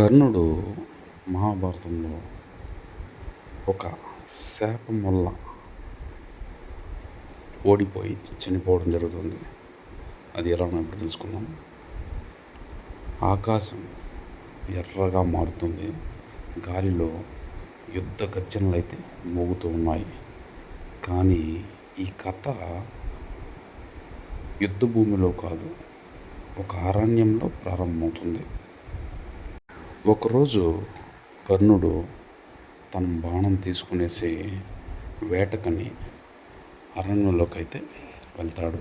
కర్ణుడు మహాభారతంలో ఒక శాపం వల్ల ఓడిపోయి చనిపోవడం జరుగుతుంది. అది ఎలానో ఇప్పుడు తెలుసుకుందాం. ఆకాశం ఎర్రగా మారుతుంది. గాలిలో యుద్ధ గర్జనలు అయితే మోగుతూ ఉన్నాయి. కానీ ఈ కథ యుద్ధ భూమిలో కాదు ఒక అరణ్యంలో ప్రారంభమవుతుంది. ఒకరోజు కర్ణుడు తన బాణం తీసుకునేసి వేటకని అరణ్యంలోకి అయితే వెళ్తాడు.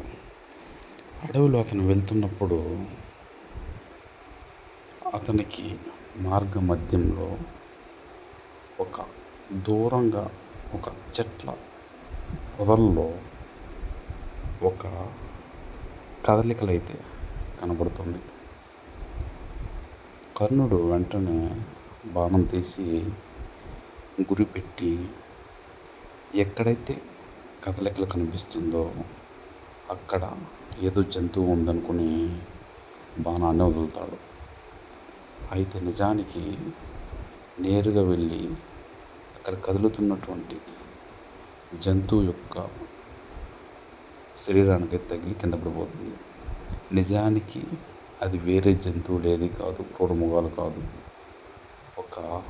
అడవిలో అతను వెళ్తున్నప్పుడు అతనికి మార్గ మధ్యంలో ఒక దూరంగా ఒక చెట్ల పొదల్లో ఒక కదలికలైతే కనబడుతుంది. కర్ణుడు వెంటనే బాణం తీసి గురిపెట్టి ఎక్కడైతే కదలికలు కనిపిస్తుందో అక్కడ ఏదో జంతువు ఉందనుకుని బాణాన్ని వదులుతాడు. అయితే నిజానికి నేరుగా వెళ్ళి అక్కడ కదులుతున్నటువంటి జంతువు యొక్క శరీరానికి తగిలి కింద పడిపోతుంది. నిజానికి అది వేరే జంతువులేది కాదు క్రూరమృగాలు కాదు. ఒక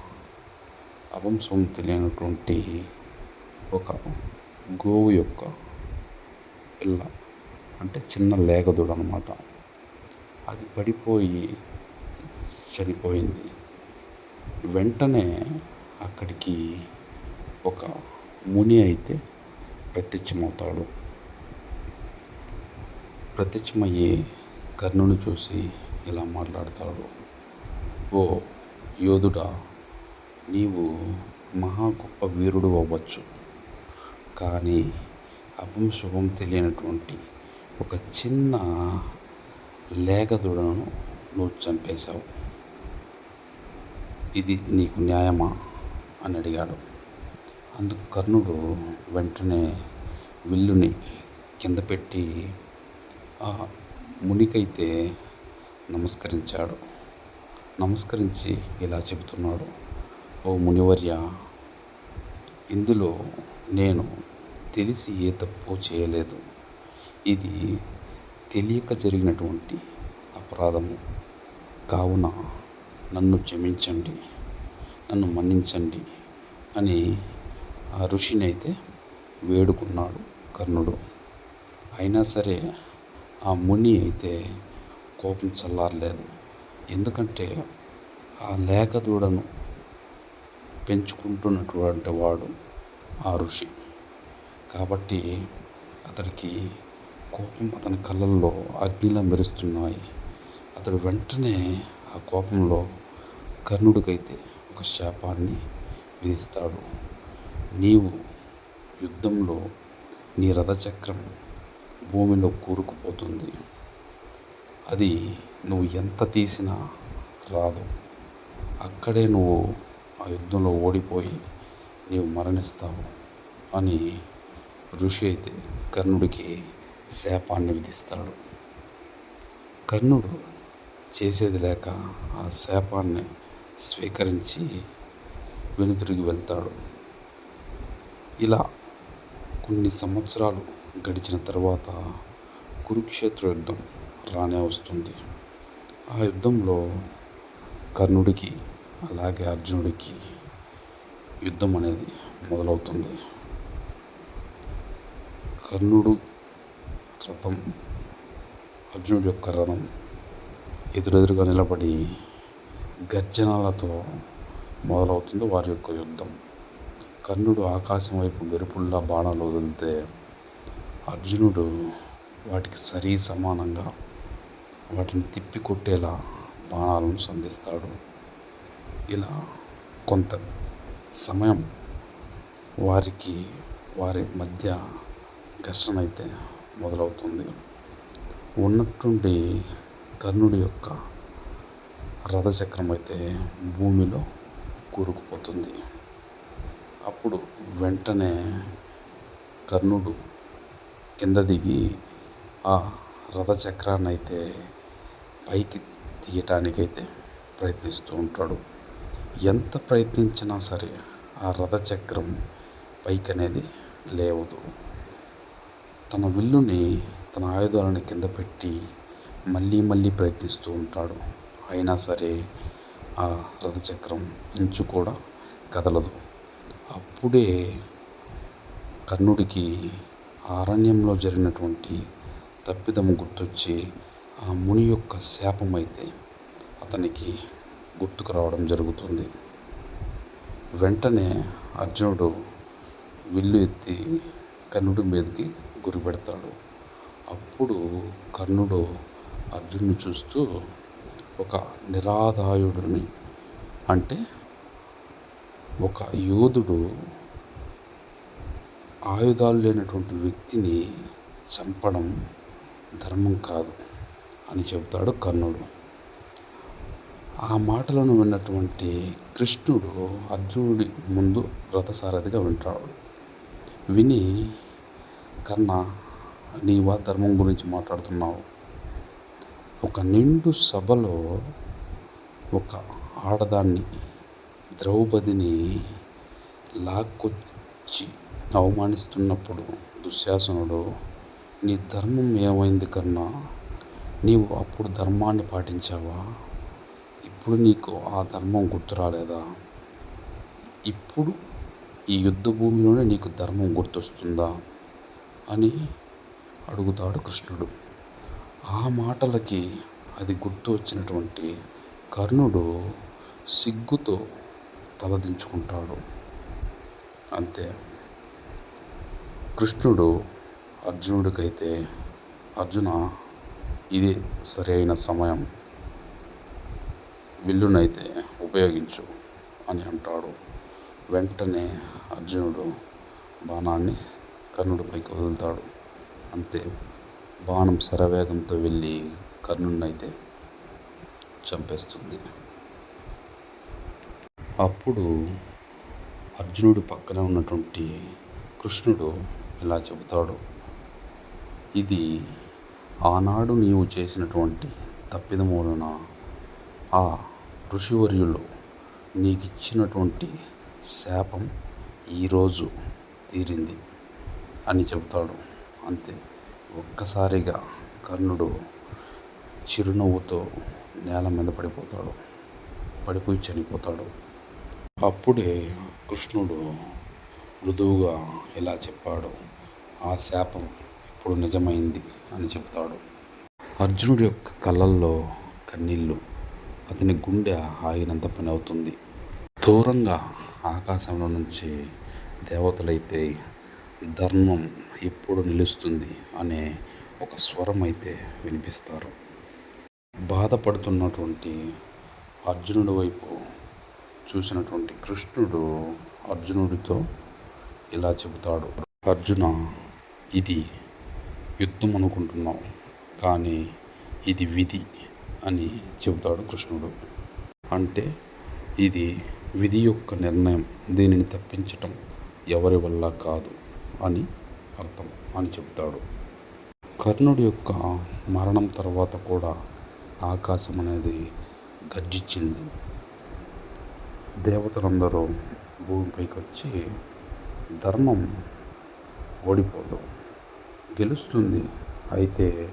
అవంశం తెలియనటువంటి ఒక గోవు యొక్క పిల్ల అంటే చిన్న లేగదుడు అనమాట అది పడిపోయి చనిపోయింది. వెంటనే అక్కడికి ఒక ముని అయితే ప్రత్యక్షమవుతాడు. ప్రత్యక్షమయ్యి కర్ణుని చూసి ఇలా మాట్లాడతాడు. ఓ యోధుడా నీవు మహా గొప్ప వీరుడు అవ్వచ్చు. కానీ అపం శుభం తెలియనటువంటి ఒక చిన్న లేఖదుడను నువ్వు చంపేశావు. ఇది నీకు న్యాయమా? అని అడిగాడు. అందుకు కర్ణుడు వెంటనే విల్లుని కింద పెట్టి ఆ మునికైతే నమస్కరించాడు. నమస్కరించి ఇలా చెబుతున్నాడు. ఓ మునివర్య ఇందులో నేను తెలిసి ఏ తప్పు చేయలేదు. ఇది తెలియక జరిగినటువంటి అపరాధము. కావున నన్ను క్షమించండి నన్ను మన్నించండి అని ఆ ఋషిని అయితే వేడుకున్నాడు కర్ణుడు. అయినా సరే ఆ ముని అయితే కోపం చల్లారలేదు. ఎందుకంటే ఆ లేక దూడను పెంచుకుంటున్నటువంటి వాడు ఆ ఋషి. కాబట్టి అతడికి కోపం అతని కళ్ళల్లో అగ్నిలా మెరుస్తున్నాయి. అతడు వెంటనే ఆ కోపంలో కర్ణుడికైతే ఒక శాపాన్ని విధిస్తాడు. నీవు యుద్ధంలో నీ రథచక్రం భూమిలో కూరుకుపోతుంది. అది నువ్వు ఎంత తీసినా రాదు. అక్కడే నువ్వు ఆ యుద్ధంలో ఓడిపోయి నీవు మరణిస్తావు అని ఋషి అయితే కర్ణుడికి శాపాన్ని విధిస్తాడు. కర్ణుడు చేసేది లేక ఆ శాపాన్ని స్వీకరించి వెనుతిరిగి వెళ్తాడు. ఇలా కొన్ని సంవత్సరాలు గడిచిన తర్వాత కురుక్షేత్ర యుద్ధం రానే వస్తుంది. ఆ యుద్ధంలో కర్ణుడికి అలాగే అర్జునుడికి యుద్ధం అనేది మొదలవుతుంది. కర్ణుడు రథం అర్జునుడి యొక్క రథం ఎదురెదురుగా నిలబడి గర్జనాలతో మొదలవుతుంది వారి యొక్క యుద్ధం. కర్ణుడు ఆకాశం వైపు మెరుపుల్లా బాణాలు వదిలితే అర్జునుడు వాటికి సరి సమానంగా వాటిని తిప్పి కొట్టేలా బాణాలను సంధిస్తాడు. ఇలా కొంత సమయం వారికి వారి మధ్య ఘర్షణ అయితే మొదలవుతుంది. ఉన్నట్టుండి కర్ణుడి యొక్క రథచక్రం అయితే భూమిలో కూరుకుపోతుంది. అప్పుడు వెంటనే కర్ణుడు కింద దిగి ఆ రథచక్రాన్ని అయితే పైకి తీయటానికైతే ప్రయత్నిస్తూ ఉంటాడు. ఎంత ప్రయత్నించినా సరే ఆ రథచక్రం పైకి అనేది లేవదు. తన విల్లుని తన ఆయుధాలను కింద పెట్టి మళ్ళీ మళ్ళీ ప్రయత్నిస్తూ ఉంటాడు. అయినా సరే ఆ రథచక్రం ఇంచు కూడా కదలదు. అప్పుడే కర్ణుడికి అరణ్యంలో జరిగినటువంటి తప్పిదం గుర్తొచ్చి ఆ ముని యొక్క శాపం అయితే అతనికి గుర్తుకు రావడం జరుగుతుంది. వెంటనే అర్జునుడు విల్లు ఎత్తి కర్ణుడి మీదకి గురి పెడతాడు. అప్పుడు కర్ణుడు అర్జునుని చూస్తూ ఒక నిరాదాయుడిని అంటే ఒక యోధుడు ఆయుధాలు లేనటువంటి వ్యక్తిని చంపడం ధర్మం కాదు అని చెబుతాడు కర్ణుడు. ఆ మాటలను విన్నటువంటి కృష్ణుడు అర్జునుడి ముందు రథసారథిగా వింటాడు. విని కర్ణ నీవా ధర్మం గురించి మాట్లాడుతున్నావు. ఒక నిండు సభలో ఒక ఆడదాన్ని ద్రౌపదిని లాక్కొచ్చి అవమానిస్తున్నప్పుడు దుశ్శాసనుడు నీ ధర్మం ఏమైంది కన్నా నీవు అప్పుడు ధర్మాన్ని పాటించావా? ఇప్పుడు నీకు ఆ ధర్మం గుర్తు రాలేదా ఇప్పుడు ఈ యుద్ధ భూమిలోనే నీకు ధర్మం గుర్తొస్తుందా? అని అడుగుతాడు కృష్ణుడు. ఆ మాటలకి అది గుర్తు వచ్చినటువంటి కర్ణుడు సిగ్గుతో తలదించుకుంటాడు. అంతే. కృష్ణుడు అర్జునుడికైతే అర్జున ఇది సరైన సమయం. విల్లునైతే ఉపయోగించు అని అంటాడు. వెంటనే అర్జునుడు బాణాన్ని కర్ణుడిపైకి వదులుతాడు అంతే. బాణం శరవేగంతో వెళ్ళి కర్ణుడినైతే చంపేస్తుంది. అప్పుడు అర్జునుడి పక్కన ఉన్నటువంటి కృష్ణుడు ఇలా చెబుతాడు. ఇది ఆనాడు నీవు చేసినటువంటి తప్పిదమూలన ఆ ఋషివర్యులు నీకు ఇచ్చినటువంటి శాపం ఈరోజు తీరింది అని చెబుతాడు. అంతే. ఒక్కసారిగా కర్ణుడు చిరునవ్వుతో నేల మీద పడిపోతాడు. పడిపోయి చనిపోతాడు. అప్పుడే కృష్ణుడు మృదువుగా ఇలా చెప్పాడు ఆ శాపం ఇప్పుడు నిజమైంది అని చెబుతాడు. అర్జునుడి యొక్క కళ్ళల్లో కన్నీళ్ళు అతని గుండె ఆగినంత పని అవుతుంది. దూరంగా ఆకాశంలో నుంచి దేవతలైతే ధర్మం ఎప్పుడు నిలుస్తుంది అనే ఒక స్వరం అయితే వినిపిస్తారు. బాధపడుతున్నటువంటి అర్జునుడి వైపు చూసినటువంటి కృష్ణుడు అర్జునుడితో ఇలా చెబుతాడు. అర్జున ఇది యుద్ధం అనుకుంటున్నావు కానీ ఇది విధి అని చెబుతాడు కృష్ణుడు. అంటే ఇది విధి యొక్క నిర్ణయం దీనిని తప్పించటం ఎవరి వల్ల కాదు అని అర్థం అని చెప్తాడు కర్ణుడి యొక్క మరణం తర్వాత కూడా ఆకాశం అనేది గర్జించింది. దేవతలందరూ భూమిపైకి వచ్చి ధర్మం ఓడిపోదు. గెలుస్తుంది అయితే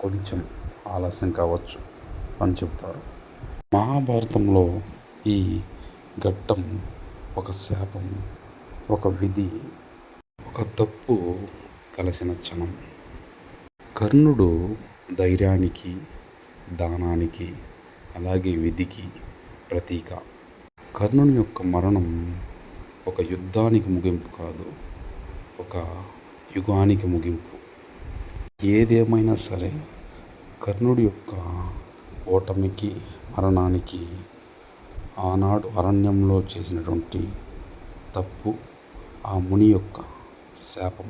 కొంచెం ఆలస్యం కావచ్చు అని చెప్తారు మహాభారతంలో ఈ ఘట్టం ఒక శాపం ఒక విధి ఒక తప్పు కలిసిన క్షణం. కర్ణుడు ధైర్యానికి దానానికి అలాగే విధికి ప్రతీక. కర్ణుని యొక్క మరణం ఒక యుద్ధానికి ముగింపు కాదు ఒక యుగానికి ముగింపు. ఏదేమైనా సరే కర్ణుడి యొక్క ఓటమికి మరణానికి ఆనాడు అరణ్యంలో చేసినటువంటి తప్పు ఆ ముని యొక్క శాపం.